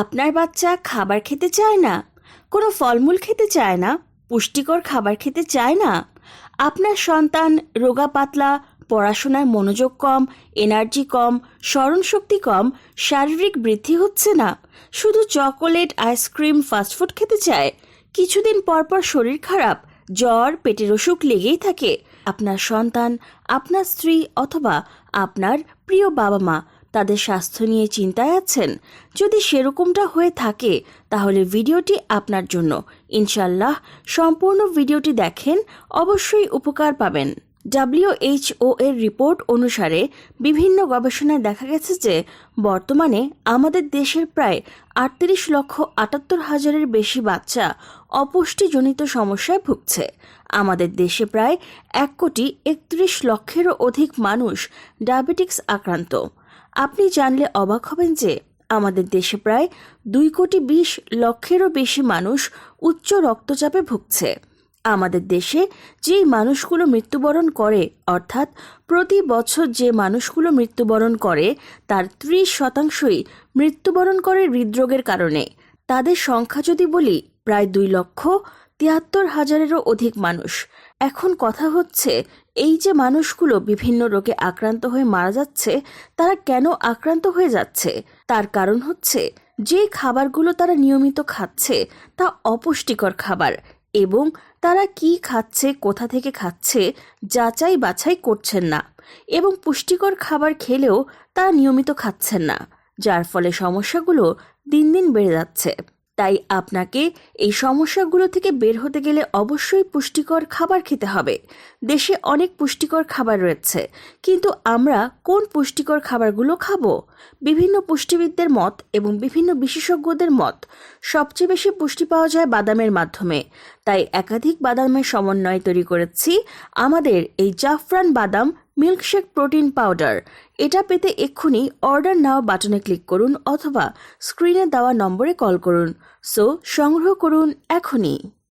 আপনার বাচ্চা খাবার খেতে চায় না, কোনো ফলমূল খেতে চায় না, পুষ্টিকর খাবার খেতে চায় না, আপনার সন্তান রোগা পাতলা, পড়াশোনায় মনোযোগ কম এনার্জি কম স্মরণশক্তি কম, শারীরিক বৃদ্ধি হচ্ছে না, শুধু চকোলেট আইসক্রিম ফাস্টফুড খেতে চায়, কিছুদিন পর পর শরীর খারাপ, জ্বর, পেটের অসুখ লেগেই থাকে, আপনার সন্তান, আপনার স্ত্রী অথবা আপনার প্রিয় বাবা মা তাদের স্বাস্থ্য নিয়ে চিন্তায় আছেন? যদি সেরকমটা হয়ে থাকে, তাহলে ভিডিওটি আপনার জন্য। ইনশাল্লাহ সম্পূর্ণ ভিডিওটি দেখেন, অবশ্যই উপকার পাবেন। ডাব্লিউএইচও এর রিপোর্ট অনুসারে বিভিন্ন গবেষণায় দেখা গেছে যে, বর্তমানে আমাদের দেশের প্রায় আটত্রিশ লক্ষ আটাত্তর হাজারের বেশি বাচ্চা অপুষ্টিজনিত সমস্যায় ভুগছে। আমাদের দেশে প্রায় এক কোটি একত্রিশ লক্ষেরও অধিক মানুষ ডায়াবেটিক্স আক্রান্ত। আপনি জানলে অবাক হবেন যে আমাদের দেশে প্রায় দুই কোটি বিশ লক্ষেরও বেশি মানুষ উচ্চ রক্তচাপে ভুগছে। আমাদের দেশে যেই মানুষগুলো মৃত্যুবরণ করে, অর্থাৎ প্রতি বছর যে মানুষগুলো মৃত্যুবরণ করে, তার ত্রিশ শতাংশই মৃত্যুবরণ করে হৃদরোগের কারণে। তাদের সংখ্যা যদি বলি প্রায় দুই লক্ষ তিয়াত্তর হাজারেরও অধিক মানুষ। এখন কথা হচ্ছে, এই যে মানুষগুলো বিভিন্ন রোগে আক্রান্ত হয়ে মারা যাচ্ছে, তারা কেন আক্রান্ত হয়ে যাচ্ছে? তার কারণ হচ্ছে, যে খাবারগুলো তারা নিয়মিত খাচ্ছে, তা অপুষ্টিকর খাবার এবং তারা কি খাচ্ছে, কোথা থেকে খাচ্ছে, যাচাই বাছাই করছেন না এবং পুষ্টিকর খাবার খেলেও তারা নিয়মিত খাচ্ছেন না, যার ফলে সমস্যাগুলো দিন দিন বেড়ে যাচ্ছে। তাই আপনাকে এই সমস্যাগুলো থেকে বের হতে গেলে অবশ্যই পুষ্টিকর খাবার খেতে হবে। দেশে অনেক পুষ্টিকর খাবার রয়েছে, কিন্তু আমরা কোন পুষ্টিকর খাবারগুলো খাব? বিভিন্ন পুষ্টিবিদদের মত এবং বিভিন্ন বিশেষজ্ঞদের মত, সবচেয়ে বেশি পুষ্টি পাওয়া যায় বাদামের মাধ্যমে। তাই একাধিক বাদামের সমন্বয় তৈরি করেছি। আমাদের এই জাফরান বাদাম মিল্কশেক প্রোটিন পাউডার। এটা পেতে এক্ষুনি অর্ডার নাও বাটনে ক্লিক করুন অথবা স্ক্রিনে দেওয়া নম্বরে কল করুন। সো, সংগ্রহ করুন এখনই।